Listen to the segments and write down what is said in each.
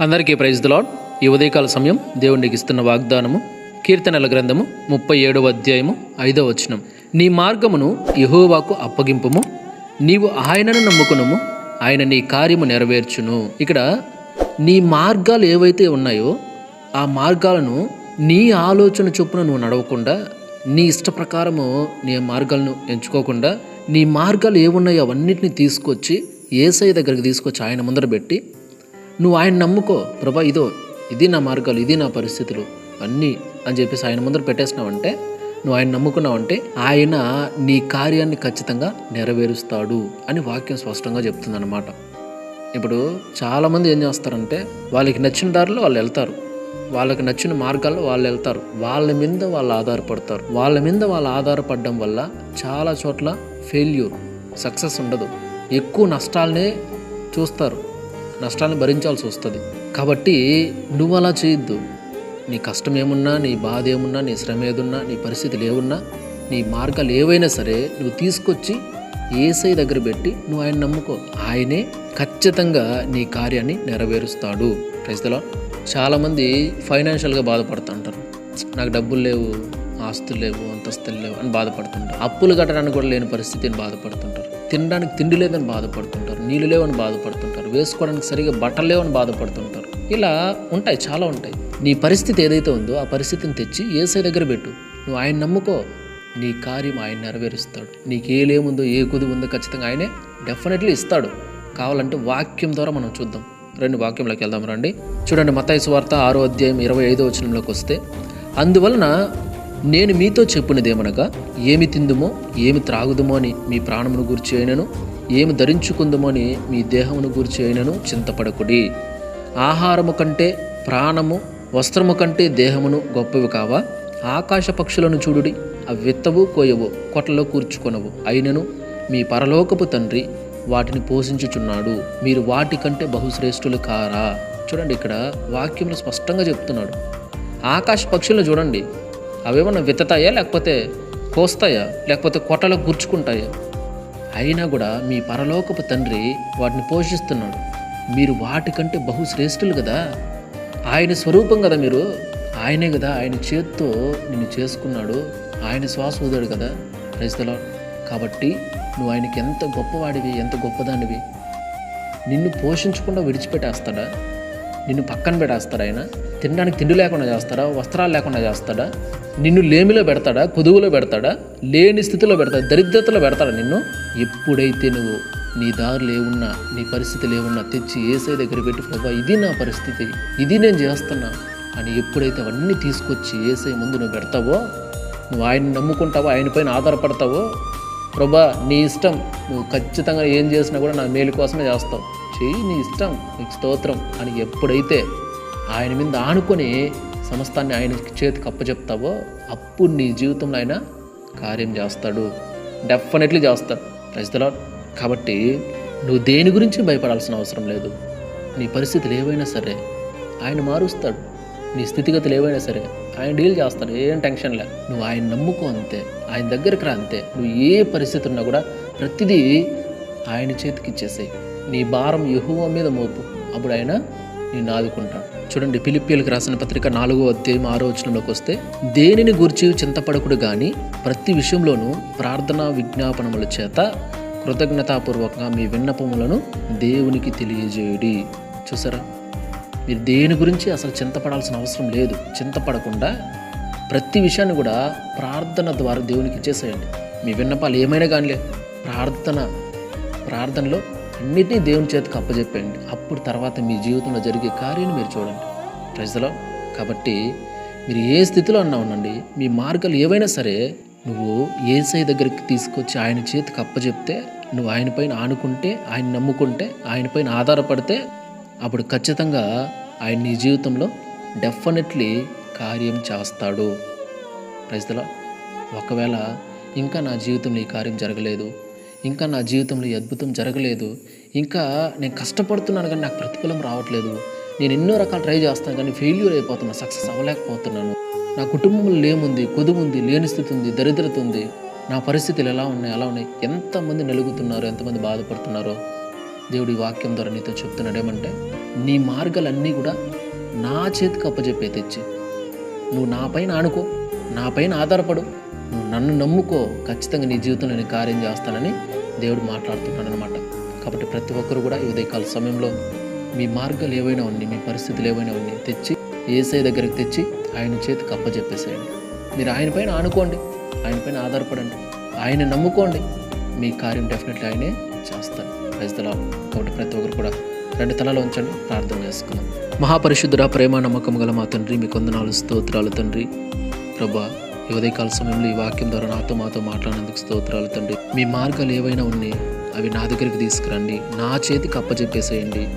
అందరికీ praise lord ఈ ఉదయకాల సమయం దేవునికి ఇస్తున్న వాగ్దానము కీర్తనల గ్రంథము ముప్పై ఏడవ అధ్యాయము ఐదవ వచనం. నీ మార్గమును యహోవాకు అప్పగింపుము నీవు ఆయనను నమ్ముకునుము ఆయన నీ కార్యము నెరవేర్చును. ఇక్కడ నీ మార్గాలు ఏవైతే ఉన్నాయో ఆ మార్గాలను నీ ఆలోచన చొప్పున నువ్వు నడవకుండా నీ ఇష్ట ప్రకారము నీ మార్గాలను ఎంచుకోకుండా నీ మార్గాలు ఏమున్నాయో అవన్నిటిని తీసుకొచ్చి ఏసఐ దగ్గరికి తీసుకొచ్చి ఆయన ముందర పెట్టి నువ్వు ఆయన నమ్ముకో. ప్రభా ఇదో ఇది నా మార్గాలు ఇది నా పరిస్థితులు అన్నీ అని చెప్పేసి ఆయన ముందర పెట్టేసినావంటే నువ్వు ఆయన నమ్ముకున్నావంటే ఆయన నీ కార్యాన్ని ఖచ్చితంగా నెరవేరుస్తాడు అని వాక్యం స్పష్టంగా చెప్తుందన్నమాట. ఇప్పుడు చాలామంది ఏం చేస్తారంటే వాళ్ళకి నచ్చిన దారిలో వాళ్ళు వెళ్తారు. వాళ్ళకి నచ్చిన మార్గాల్లో వాళ్ళు వెళ్తారు. వాళ్ళ మీద వాళ్ళు ఆధారపడతారు. వాళ్ళ మీద వాళ్ళు ఆధారపడడం వల్ల చాలా చోట్ల ఫెయిల్యూర్ సక్సెస్ ఉండదు. ఎక్కువ నష్టాలనే చూస్తారు. నష్టాన్ని భరించాల్సి వస్తుంది. కాబట్టి నువ్వు అలా చేయొద్దు. నీ కష్టం ఏమున్నా నీ బాధ ఏమున్నా నీ శ్రమ ఏదున్నా నీ పరిస్థితులు ఏమున్నా నీ మార్గాలు ఏవైనా సరే నువ్వు తీసుకొచ్చి ఏసై దగ్గర పెట్టి నువ్వు ఆయన నమ్ముకో. ఆయనే ఖచ్చితంగా నీ కార్యాన్ని నెరవేరుస్తాడు. క్రైస్తలో చాలామంది ఫైనాన్షియల్గా బాధపడుతుంటారు. నాకు డబ్బులు లేవు ఆస్తులు లేవు అంతస్తులు లేవు అని బాధపడుతుంటారు. అప్పులు కట్టడానికి కూడా లేని పరిస్థితిని బాధపడుతుంటారు. తినడానికి తిండి లేదని బాధపడుతుంటారు నీళ్ళు లేవని బాధపడుతుంటారు వేసుకోవడానికి సరిగా బట్టలు లేవని బాధపడుతుంటారు. ఇలా ఉంటాయి చాలా ఉంటాయి. నీ పరిస్థితి ఏదైతే ఉందో ఆ పరిస్థితిని తెచ్చి ఏసై దగ్గర పెట్టు. నువ్వు ఆయన నమ్ముకో. నీ కార్యం ఆయన నెరవేరుస్తాడు. నీకు ఏలేముందో ఏ కుదు ఉందో ఖచ్చితంగా ఆయనే డెఫినెట్లీ ఇస్తాడు. కావాలంటే వాక్యం ద్వారా మనం చూద్దాం. రెండు వాక్యంలోకి వెళ్దాం రండి. చూడండి మతాయి వార్త ఆరో అధ్యాయం ఇరవై ఐదో వచనంలోకి వస్తే అందువలన నేను మీతో చెప్పినదేమనగా ఏమి తిందుమో ఏమి త్రాగుదుమో అని మీ ప్రాణమును గూర్చి అయినను ఏమి ధరించుకుందుమో అని మీ దేహమును గూర్చి అయినను చింతపడకుడి. ఆహారము కంటే ప్రాణము వస్త్రము కంటే దేహమును గొప్పవి కావా? ఆకాశ పక్షులను చూడుడి అవి విత్తవు కోయవు కొట్లలో కూర్చుకొనవు. అయినను మీ పరలోకపు తండ్రి వాటిని పోషించుచున్నాడు. మీరు వాటి కంటే బహుశ్రేష్ఠులు కారా? చూడండి ఇక్కడ వాక్యంలో స్పష్టంగా చెప్తున్నాడు. ఆకాశ పక్షులను చూడండి. అవేమన్నా విత్తతాయా? లేకపోతే కోస్తాయా? లేకపోతే కొట్టలో గుర్చుకుంటాయా అయినా కూడా మీ పరలోకపు తండ్రి వాటిని పోషిస్తున్నాడు. మీరు వాటికంటే బహుశ్రేష్ఠులు కదా. ఆయన స్వరూపం కదా మీరు. ఆయనే కదా ఆయన చేత్తో నిన్ను చేసుకున్నాడు. ఆయన శ్వాస ఊదాడు కదా రైతులో కాబట్టి నువ్వు ఆయనకి ఎంత గొప్పవాడివి ఎంత గొప్పదానివి? నిన్ను పోషించకుండా విడిచిపెట్టేస్తాడా? నిన్ను పక్కన పెట్టేస్తాడా ఆయన? తినడానికి తిండి లేకుండా చేస్తాడా? వస్త్రాలు లేకుండా చేస్తాడా? నిన్ను లేమిలో పెడతాడా? కొదువులో పెడతాడా? లేని స్థితిలో పెడతాడు? దరిద్రతలో పెడతాడా నిన్ను? ఎప్పుడైతే నువ్వు నీ దారులు ఏమున్నా నీ పరిస్థితులు ఏమున్నా తెచ్చి ఏసై దగ్గర పెట్టి ప్రభా ఇది నా పరిస్థితి. ఇది నేను చేస్తున్నా. అని ఎప్పుడైతే అవన్నీ తీసుకొచ్చి ఏసై ముందు నువ్వు పెడతావో నువ్వు ఆయన నమ్ముకుంటావో ఆయన పైన ఆధారపడతావో ప్రభా నీ ఇష్టం నువ్వు ఖచ్చితంగా ఏం చేసినా కూడా నా మేలు కోసమే చేస్తావు. చెయ్యి నీ ఇష్టం నీకు స్తోత్రం అని ఎప్పుడైతే ఆయన మీద ఆనుకొని సమస్తాన్ని ఆయన చేతికి అప్పచెప్తావో అప్పుడు నీ జీవితంలో ఆయన కార్యం చేస్తాడు. డెఫినెట్లీ చేస్తాడు. ప్రజలో కాబట్టి నువ్వు దేని గురించి భయపడాల్సిన అవసరం లేదు. నీ పరిస్థితులు ఏవైనా సరే ఆయన మారుస్తాడు. నీ స్థితిగతులు ఏవైనా సరే ఆయన డీల్ చేస్తాడు. ఏం టెన్షన్ లే. నువ్వు ఆయన నమ్ముకో అంతే. ఆయన దగ్గరికి రా అంతే. నువ్వు ఏ పరిస్థితి ఉన్నా కూడా ప్రతిదీ ఆయన చేతికి ఇచ్చేసాయి. నీ భారం యహువ మీద మోపు. అప్పుడు ఆయన నేను ఆదుకుంటాను చూడండి ఫిలిపియలకు రాసిన పత్రిక నాలుగో అధ్యాయం ఆరో వచనంలోకి వస్తే దేనిని గురించి చింతపడకుడు కానీ ప్రతి విషయంలోనూ ప్రార్థనా విజ్ఞాపనముల చేత కృతజ్ఞతాపూర్వకంగా మీ విన్నపములను దేవునికి తెలియజేయడి. చూసారా? మీరు దేని గురించి అసలు చింతపడాల్సిన అవసరం లేదు. చింతపడకుండా ప్రతి విషయాన్ని కూడా ప్రార్థన ద్వారా దేవునికి ఇచ్చేసేయండి. మీ విన్నపాలు ఏమైనా కానిలే. ప్రార్థన ప్రార్థనలో అన్నిటినీ దేవుని చేతికి అప్పచెప్పండి అప్పుడు తర్వాత మీ జీవితంలో జరిగే కార్యాన్ని మీరు చూడండి. ప్రజలో కాబట్టి మీరు ఏ స్థితిలో అన్నా ఉండండి. మీ మార్గాలు ఏవైనా సరే నువ్వు ఏసై దగ్గరికి తీసుకొచ్చి ఆయన చేతికి అప్పచెప్తే నువ్వు ఆయన పైన ఆనుకుంటే ఆయన నమ్ముకుంటే ఆయన పైన ఆధారపడితే అప్పుడు ఖచ్చితంగా ఆయన నీ జీవితంలో డెఫినెట్లీ కార్యం చేస్తాడు. ప్రజల ఒకవేళ ఇంకా నా జీవితంలో ఈ కార్యం జరగలేదు ఇంకా నా జీవితంలో ఈ అద్భుతం జరగలేదు. ఇంకా నేను కష్టపడుతున్నాను కానీ నాకు ప్రతిఫలం రావట్లేదు. నేను ఎన్నో రకాలు ట్రై చేస్తాను కానీ ఫెయిల్యూర్ అయిపోతున్నా సక్సెస్ అవ్వలేకపోతున్నాను. నా కుటుంబంలో లేముంది కొదువుంది లేని స్థితి ఉంది దరిద్రత ఉంది. నా పరిస్థితులు ఎలా ఉన్నాయి అలా ఉన్నాయి. ఎంతమంది నలుగుతున్నారో ఎంతమంది బాధపడుతున్నారో దేవుడి వాక్యం ద్వారా నీతో చెప్తున్నాడు ఏమంటే నీ మార్గాలన్నీ కూడా నా చేతికి అప్పచెప్పే తెచ్చి. నువ్వు నా పైన ఆనుకో నా పైన ఆధారపడు. నువ్వు నన్ను నమ్ముకో. ఖచ్చితంగా నీ జీవితంలో నేను కార్యం చేస్తానని దేవుడు మాట్లాడుతున్నాడు అనమాట కాబట్టి ప్రతి ఒక్కరు కూడా ఈ ఉదయకాల సమయంలో మీ మార్గాలు ఏవైనా ఉన్నాయి మీ పరిస్థితులు ఏవైనా ఉన్నాయి తెచ్చి ఏసై దగ్గరికి తెచ్చి ఆయన చేతికి అప్పచెప్పేసేయండి మీరు ఆయన పైన ఆనుకోండి. ఆయన పైన ఆధారపడండి. ఆయన నమ్ముకోండి. మీ కార్యం డెఫినెట్లీ ఆయనే చేస్తాను ప్రజలా కాబట్టి ప్రతి ఒక్కరు కూడా రెండు తలలో ఉంచండి. ప్రార్థన చేసుకుందాం. మహాపరిశుద్ధుడ ప్రేమ నమ్మకం గల మా తండ్రి మీ కొందనాలు స్తోత్రాలు తండ్రి. ప్రభా ఈ ఉదయకాల సమయంలో ఈ వాక్యం ద్వారా నాతో మాతో మాట్లాడినందుకు స్తోత్రాలు తండ్రి. మీ మార్గాలు ఏవైనా ఉన్నాయి అవి నా దగ్గరికి తీసుకురండి. నా చేతికి అప్పచెప్పేసేయండి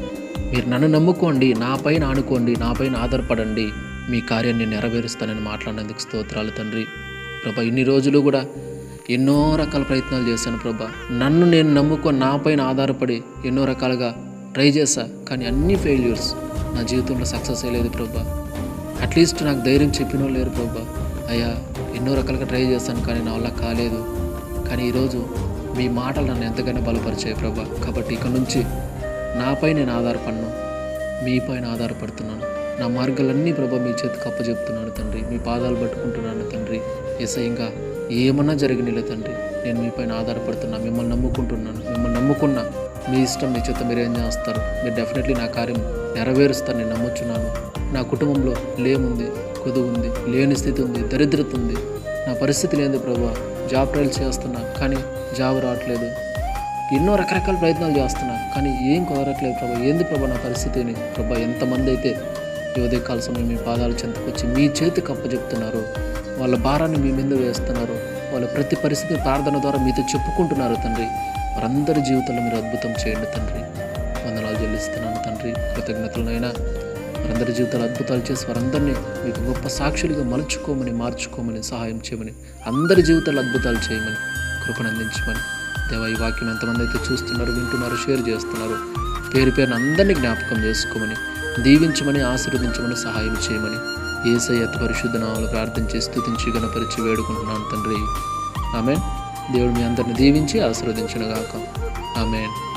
మీరు నన్ను నమ్ముకోండి నా పైన ఆనుకోండి నా పైన ఆధారపడండి. మీ కార్యాన్ని నెరవేరుస్తానని మాట్లాడినందుకు స్తోత్రాలు తండ్రి. ప్రభా ఇన్ని రోజులు కూడా ఎన్నో రకాల ప్రయత్నాలు చేశాను ప్రభా. నన్ను నేను నమ్ముకొని నా పైన ఆధారపడి ఎన్నో రకాలుగా ట్రై చేశా కానీ అన్ని ఫెయిల్యూర్స్ నా జీవితంలో సక్సెస్ అయ్యలేదు ప్రభా. అట్లీస్ట్ నాకు ధైర్యం చెప్పినో లేరు ప్రభా. అయ్యా ఎన్నో రకాలుగా ట్రై చేస్తాను కానీ నా వల్ల కాలేదు. కానీ ఈరోజు మీ మాటలు నన్ను ఎంతగానో బలపరిచాయి ప్రభా. కాబట్టి ఇక నుంచి నాపై నేను ఆధారపడను మీపైన ఆధారపడుతున్నాను. నా మార్గాలన్నీ ప్రభా మీ చేతికి అప్పచెప్తున్నాను తండ్రి. మీ పాదాలు పట్టుకుంటున్నాను తండ్రి. ఎసయంగా ఏమన్నా జరిగినలే తండ్రి. నేను మీపైన ఆధారపడుతున్నా మిమ్మల్ని నమ్ముకుంటున్నాను. మిమ్మల్ని నమ్ముకున్నా మీ ఇష్టం మీ చేత మీరు ఏం చేస్తారు? మీరు డెఫినెట్లీ నా కార్యం నెరవేరుస్తారు నేను నమ్ముచున్నాను. నా కుటుంబంలో లేముంది కొదువు ఉంది లేని స్థితి ఉంది దరిద్రత ఉంది. నా పరిస్థితి లేదు ప్రభా. జాబ్ ట్రయల్ చేస్తున్నా కానీ జాబ్ రావట్లేదు. ఎన్నో రకరకాల ప్రయత్నాలు చేస్తున్నా కానీ ఏం కుదరట్లేదు ప్రభా. ఏంది ప్రభా నా పరిస్థితిని? ప్రభా ఎంతమంది అయితే యువదే ఉదయకాల సమయం మీ పాదాల చెంతకొచ్చి మీ చేతికి అప్పచెప్తున్నారు వాళ్ళ భారాన్ని మీ మీద వేస్తున్నారు వాళ్ళ ప్రతి పరిస్థితి ప్రార్థన ద్వారా మీతో చెప్పుకుంటున్నారు తండ్రి. వారందరి జీవితంలో మీరు అద్భుతం చేయండి తండ్రి. వందనాలు చెల్లిస్తున్నాను తండ్రి. కృతజ్ఞతలనైనా వారందరి జీవితాలు అద్భుతాలు చేసి వారందరినీ మీకు గొప్ప సాక్షులుగా మలుచుకోమని మార్చుకోమని సహాయం చేయమని అందరి జీవితాలు అద్భుతాలు చేయమని కృపను అందించమని దేవ ఈ వాక్యం ఎంతమంది అయితే చూస్తున్నారు వింటున్నారు షేర్ చేస్తున్నారు పేరు పేరున అందరినీ జ్ఞాపకం చేసుకోమని దీవించమని ఆశీర్వదించమని సహాయం చేయమని ఏసై అతి పరిశుద్ధ నామాలు ప్రార్థించి స్థుతించి గణపరిచి వేడుకుంటున్నాను తండ్రి. ఆమె దేవుడు మీ అందరిని దీవించి ఆశీర్వదించినగాక. ఆమెన్.